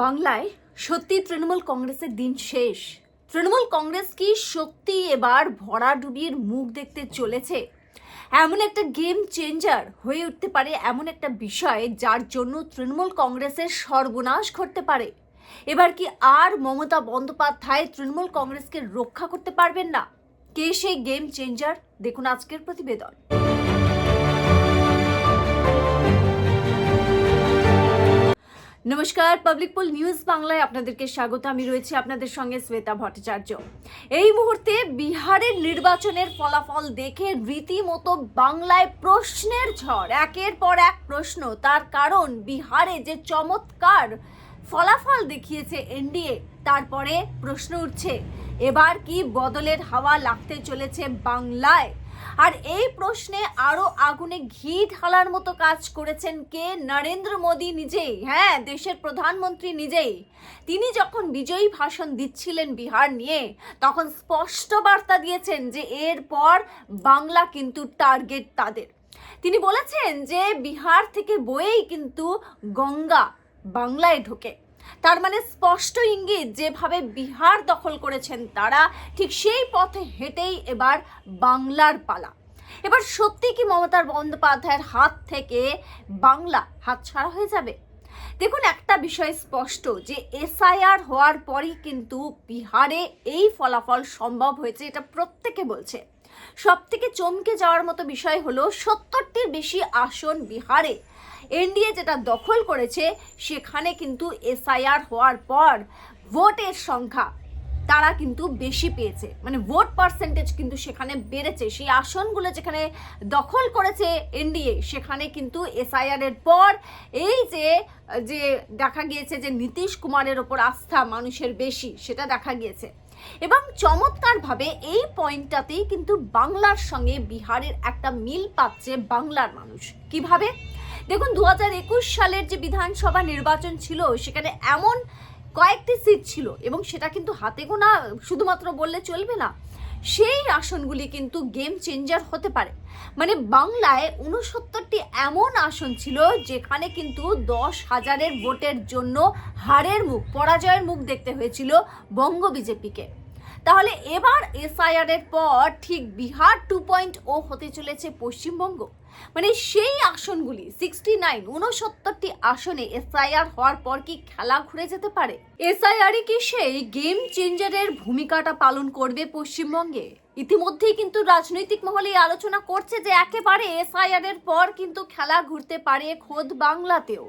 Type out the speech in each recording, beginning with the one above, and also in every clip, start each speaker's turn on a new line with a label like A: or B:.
A: বাংলায় সত্যি তৃণমূল কংগ্রেসের দিন শেষ। তৃণমূল কংগ্রেস কি সত্যি এবার ভরাডুবির মুখ দেখতে চলেছে? এমন একটা গেম চেঞ্জার হয়ে উঠতে পারে এমন একটা বিষয় যার জন্য তৃণমূল কংগ্রেসের সর্বনাশ ঘটতে পারে। এবার কি আর মমতা বন্দ্যোপাধ্যায় তৃণমূল কংগ্রেসকে রক্ষা করতে পারবেন না? কে সেই গেম চেঞ্জার দেখুন আজকের প্রতিবেদন। নমস্কার পাবলিক পোল নিউজ বাংলায় আপনাদেরকে স্বাগত। আমি রয়েছি আপনাদের সঙ্গে শ্বেতা ভট্টাচার্য। এই মুহূর্তে বিহারের নির্বাচনের ফলাফল দেখে রীতিমতো বাংলায় প্রশ্নের ঝড়, একের পর এক প্রশ্ন। তার কারণ, বিহারে যে চমৎকার ফলাফল দেখিয়েছে এনডিএ, তারপরে প্রশ্ন উঠছে, এবার কি বদলের হাওয়া লাগতে চলেছে বাংলায়? আর এই প্রশ্নে আরও আগুনে ঘি ঢালার মতো কাজ করেছেন কে? নরেন্দ্র মোদী নিজেই। হ্যাঁ দেশের প্রধানমন্ত্রী নিজেই। তিনি যখন বিজয়ী ভাষণ দিচ্ছিলেন বিহার নিয়ে, তখন স্পষ্ট বার্তা দিয়েছেন যে এরপর বাংলা কিন্তু টার্গেট তাদের। তিনি বলেছেন যে বিহার থেকে বয়েই কিন্তু গঙ্গা বাংলায় ঢোকে। তার মানে স্পষ্ট ইঙ্গিত, যেভাবে বিহার দখল করেছেন তারা, ঠিক সেই পথে হেঁটেই এবার বাংলার পালা। এবার সত্যি কি মমতার বন্দ্যোপাধ্যায়ের হাত থেকে বাংলা হাতছাড়া হয়ে যাবে? দেখুন, একটা বিষয় স্পষ্ট, যে এসআইআর হওয়ার পরই কিন্তু বিহারে এই ফলাফল সম্ভব হয়েছে, এটা প্রত্যেকে বলছে। সব থেকে চমকে যাওয়ার মতো বিষয় হলো, সত্তরটির বেশি আসন বিহারে এনডিএ যেটা দখল করেছে, সেখানে কিন্তু এসআইআর হওয়ার পর ভোটের সংখ্যা তারা কিন্তু বেশি পেয়েছে। মানে ভোট পার্সেন্টেজ কিন্তু সেখানে বেড়েছে। সেই আসনগুলো যেখানে দখল করেছে এনডিএ, সেখানে কিন্তু এসআইআর এর পর এই যে যে দেখা গিয়েছে যে নীতিশ কুমারের ওপর আস্থা মানুষের বেশি, সেটা দেখা গিয়েছে। এবং চমৎকারভাবে এই পয়েন্টটাতেই কিন্তু বাংলার সঙ্গে বিহারের একটা মিল পাচ্ছে বাংলার মানুষ। কীভাবে? দেখুন দু একুশ সালের যে বিধানসভা নির্বাচন ছিল, সেখানে এমন কয়েকটি সিট ছিল এবং সেটা কিন্তু হাতে গোনা শুধুমাত্র বললে চলবে না। সেই আসনগুলি কিন্তু গেম চেঞ্জার হতে পারে। মানে বাংলায় উনসত্তরটি এমন আসন ছিল, যেখানে কিন্তু দশ হাজারের ভোটের জন্য হারের মুখ, পরাজয়ের মুখ দেখতে হয়েছিল বঙ্গ বিজেপিকে। তাহলে এবার এসআইআর এর পর ঠিক বিহার টু পয়েন্ট ও হতে চলেছে পশ্চিমবঙ্গ। মানে সেই আসনগুলি সিক্সটি নাইন উনসত্তরটি আসনে এসআইআর হওয়ার পর কি খেলা ঘুরে যেতে পারে? এসআইআর কি সেই গেম চেঞ্জারের ভূমিকাটা পালন করবে পশ্চিমবঙ্গে? ইতিমধ্যেই কিন্তু রাজনৈতিক মহলে আলোচনা করছে যে একেবারে এসআইআর এর পর কিন্তু খেলা ঘুরতে পারে খোদ বাংলাতেও।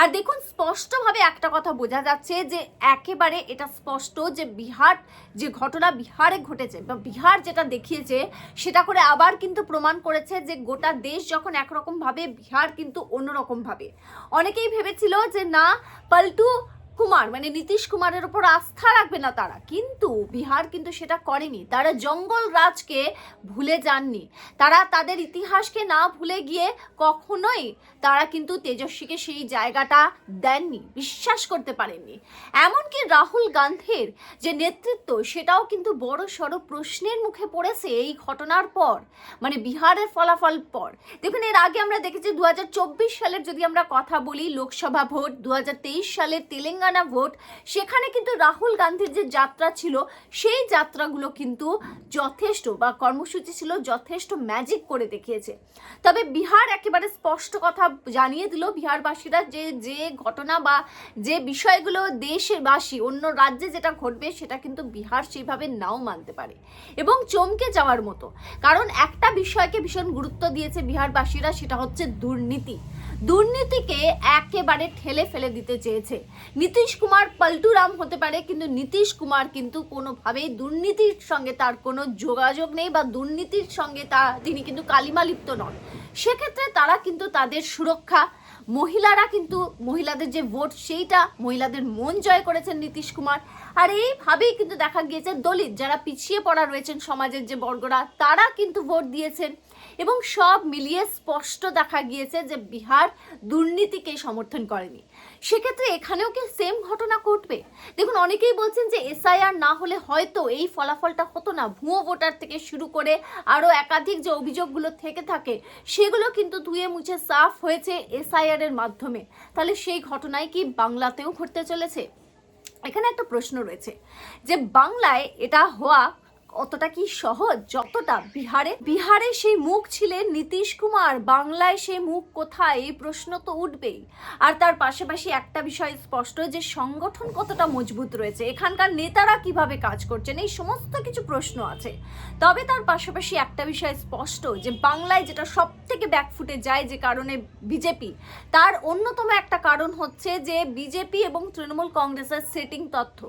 A: আর দেখুন, স্পষ্টভাবে একটা কথা বোঝা যাচ্ছে যে একেবারে এটা স্পষ্ট যে বিহার, যে ঘটনা বিহারে ঘটেছে, বা বিহার যেটা দেখিয়েছে, সেটা করে আবার কিন্তু প্রমাণ করেছে যে গোটা দেশ যখন একরকম ভাবে বিহার কিন্তু অন্যরকম ভাবে অনেকেই ভেবেছিল যে না, পাল্টু কুমার মানে নীতিশ কুমারের উপর আস্থা রাখবে না তারা। কিন্তু বিহার কিন্তু সেটা করেনি। তারা জঙ্গল রাজকে ভুলে যাননি। তারা তাদের ইতিহাসকে না ভুলে গিয়ে কখনোই তারা কিন্তু তেজস্বীকে সেই জায়গাটা দেননি, বিশ্বাস করতে পারেননি। এমনকি রাহুল গান্ধীর যে নেতৃত্ব, সেটাও কিন্তু বড় সড় প্রশ্নের মুখে পড়েছে এই ঘটনার পর মানে বিহারের ফলাফল পর। দেখুন, এর আগে আমরা দেখেছি দু হাজার চব্বিশ সালের যদি আমরা কথা বলি, লোকসভা ভোট, দু হাজার তেইশ সালের তেলেঙ্গানা ভোট, সেখানে কিন্তু রাহুল গান্ধীর যে যাত্রা ছিল, সেই যাত্রাগুলো কিন্তু যথেষ্ট বা কর্মসূচি ছিল যথেষ্ট ম্যাজিক করে দেখিয়েছে। তবে বিহার একেবারে স্পষ্ট কথা জানিয়ে দিল, বিহারবাসীরা যে যে ঘটনা বা যে বিষয়গুলো দেশবাসী, অন্য রাজ্যে যেটা ঘটবে সেটা কিন্তু বিহার সেইভাবে নাও মানতে পারে এবং চমকে যাওয়ার মতো। কারণ একটা বিষয়কে ভীষণ গুরুত্ব দিয়েছে বিহারবাসীরা, সেটা হচ্ছে দুর্নীতি। দুর্নীতিকে একেবারে ঠেলে ফেলে দিতে চেয়েছে। নীতিশ কুমার পল্টুরাম হতে পারে, কিন্তু নীতিশ কুমার কিন্তু কোনোভাবেই দুর্নীতির সঙ্গে তার কোনো যোগাযোগ নেই বা দুর্নীতির সঙ্গে তা, তিনি কিন্তু কালিমালিপ্ত নন। সেক্ষেত্রে তারা কিন্তু তাদের সুরক্ষা, মহিলারা কিন্তু মহিলাদের যে ভোট সেইটা মহিলাদের মন জয় করেছেন নীতিশ কুমার। আর এইভাবেই কিন্তু দেখা গিয়েছে দলিত যারা পিছিয়ে পড়া রয়েছেন সমাজের যে বর্গরা, তারা কিন্তু ভোট দিয়েছেন। এবং সব মিলিয়ে স্পষ্ট দেখা গিয়েছে যে বিহার দুর্নীতিকে সমর্থন করেনি। সেক্ষেত্রে এখানেও কি সেম ঘটনা ঘটবে? দেখুন, অনেকেই বলছেন যে এসআইআর না হলে হয়তো এই ফলাফলটা হতো না। ভুয়ো ভোটার থেকে শুরু করে আরও একাধিক যে অভিযোগগুলো থেকে থাকে, সেগুলো কিন্তু ধুয়ে মুছে সাফ হয়েছে এসআইআর এর মাধ্যমে। তাহলে সেই ঘটনায় কি বাংলাতেও ঘটতে চলেছে? এখানে একটা প্রশ্ন রয়েছে যে বাংলায় এটা হওয়া অতটা কি সহজ? যতটা বিহারে বিহারে সেই মুখ ছিলেন নীতিশ কুমার, বাংলায় সেই মুখ কোথায়? এই প্রশ্ন তো উঠবেই। আর তার পাশাপাশি একটা বিষয় স্পষ্ট যে সংগঠন কতটা মজবুত রয়েছে, এখানকার নেতারা কীভাবে কাজ করছেন, এই সমস্ত কিছু প্রশ্ন আছে। তবে তার পাশাপাশি একটা বিষয় স্পষ্ট যে বাংলায় যেটা সব থেকে ব্যাকফুটে যায় যে কারণে বিজেপি, তার অন্যতম একটা কারণ হচ্ছে যে বিজেপি এবং তৃণমূল কংগ্রেসের সেটিং তথ্য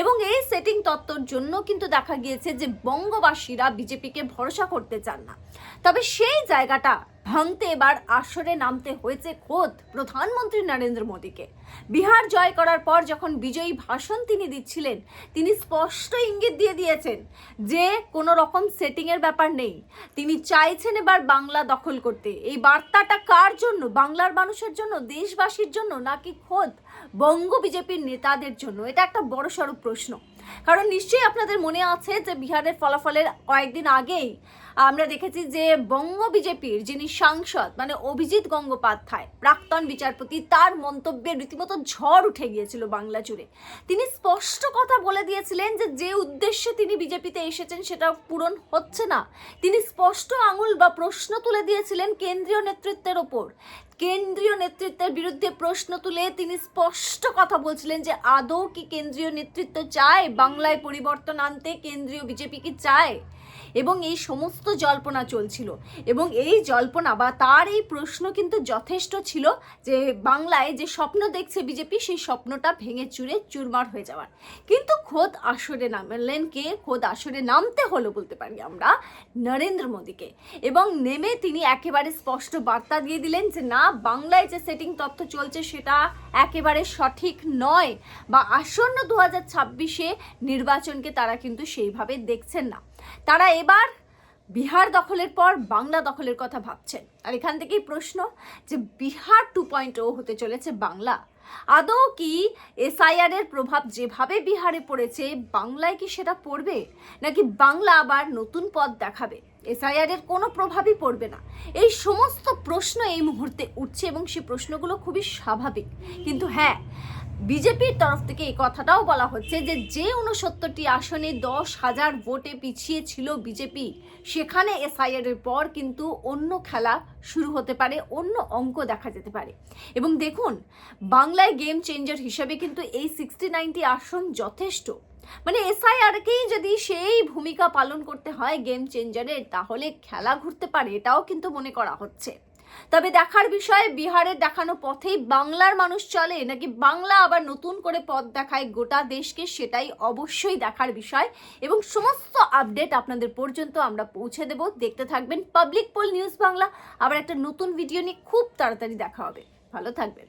A: এবং এই সেটিং তত্ত্বর জন্য কিন্তু দেখা গিয়েছে যে বঙ্গবাসীরা বিজেপিকে ভরসা করতে চান না। তবে সেই জায়গাটা ভাঙতে এবার আসরে নামতে হয়েছে খোদ প্রধানমন্ত্রী নরেন্দ্র মোদীকে। বিহার জয় করার পর যখন বিজয়ী ভাষণ তিনি দিচ্ছিলেন, তিনি স্পষ্ট ইঙ্গিত দিয়ে দিয়েছেন যে কোনো রকম সেটিংয়ের ব্যাপার নেই। তিনি চাইছেন এবার বাংলা দখল করতে। এই বার্তাটা কার জন্য? বাংলার মানুষের জন্য? দেশবাসীর জন্য? নাকি খোদ বঙ্গ বিজেপির নেতাদের জন্য? এটা একটা বড়সড় প্রশ্ন। কারণ নিশ্চয়ই আপনাদের মনে আছে যে বিহারের ফলাফলের কয়েকদিন আগেই আমরা দেখেছি যে বঙ্গ বিজেপির যিনি সাংসদ মানে অভিজিৎ গঙ্গোপাধ্যায়, প্রাক্তন বিচারপতি, তার মন্তব্যে রীতিমতো ঝড় উঠে গিয়েছিল বাংলা জুড়ে। তিনি স্পষ্ট কথা বলে দিয়েছিলেন যে যে উদ্দেশ্যে তিনি বিজেপিতে এসেছেন সেটা পূরণ হচ্ছে না। তিনি স্পষ্ট আঙুল বা প্রশ্ন তুলে দিয়েছিলেন কেন্দ্রীয় নেতৃত্বের ওপর। কেন্দ্রীয় নেতৃত্বের বিরুদ্ধে প্রশ্ন তুলে তিনি স্পষ্ট কথা বলছিলেন যে আদৌ কি কেন্দ্রীয় নেতৃত্ব চায় বাংলায় পরিবর্তন আনতে, কেন্দ্রীয় বিজেপি কি চায়? এবং এই সমস্ত জল্পনা চলছিল। এবং এই জল্পনা বা তার এই প্রশ্ন কিন্তু যথেষ্ট ছিল যে বাংলায় যে স্বপ্ন দেখছে বিজেপি, সেই স্বপ্নটা ভেঙে চুরে চুরমার হয়ে যাওয়ার। কিন্তু খোদ আসরে নামলেন কে? খোদ আসরে নামতে হলো বলতে পারি আমরা নরেন্দ্র মোদীকে। এবং নেমে তিনি একেবারে স্পষ্ট বার্তা দিয়ে দিলেন যে না, বাংলায় যে সেটিং তথ্য চলছে সেটা একেবারে সঠিক নয়। বা আসন্ন দু হাজার ছাব্বিশে নির্বাচনকে তারা কিন্তু সেইভাবে দেখছেন না। তারা এবার বিহার দখলের পর বাংলা দখলের কথা ভাবছেন। আর এখান থেকেই প্রশ্ন যে বিহার টু পয়েন্ট ও হতে চলেছে বাংলা। আদৌ কি এসআইআর এর প্রভাব যেভাবে বিহারে পড়েছে, বাংলায় কি সেটা পড়বে? নাকি বাংলা আবার নতুন পথ দেখাবে? এসআইআর এর কোনো প্রভাবই পড়বে না। এই সমস্ত প্রশ্ন এই মুহূর্তে উঠছে এবং সেই প্রশ্নগুলো খুবই স্বাভাবিক। কিন্তু হ্যাঁ বিজেপির তরফ থেকে এই কথাটাও বলা হচ্ছে যে যে উনসত্তরটি আসনে দশ হাজার ভোটে পিছিয়ে ছিল বিজেপি, সেখানে এসআইআর এর পর কিন্তু অন্য খেলা শুরু হতে পারে, অন্য অঙ্ক দেখা যেতে পারে। এবং দেখুন, বাংলায় গেম চেঞ্জার হিসেবে কিন্তু এই সিক্সটি নাইনটি আসন যথেষ্ট। মানে এসআইআরকেই যদি সেই ভূমিকা পালন করতে হয় গেম চেঞ্জারের তাহলে খেলা ঘুরতে পারে, এটাও কিন্তু মনে করা হচ্ছে। তবে দেখার বিষয়ে বিহারের দেখানো পথেই বাংলার মানুষ চলে, নাকি বাংলা আবার নতুন করে পথ দেখায় গোটা দেশকে সেটাই অবশ্যই দেখার বিষয়। এবং সমস্ত আপডেট আপনাদের পর্যন্ত আমরা পৌঁছে দেব। দেখতে থাকবেন পাবলিক পোল নিউজ বাংলা আবার একটা নতুন ভিডিও নিয়ে খুব তাড়াতাড়ি দেখা হবে। ভালো থাকবেন।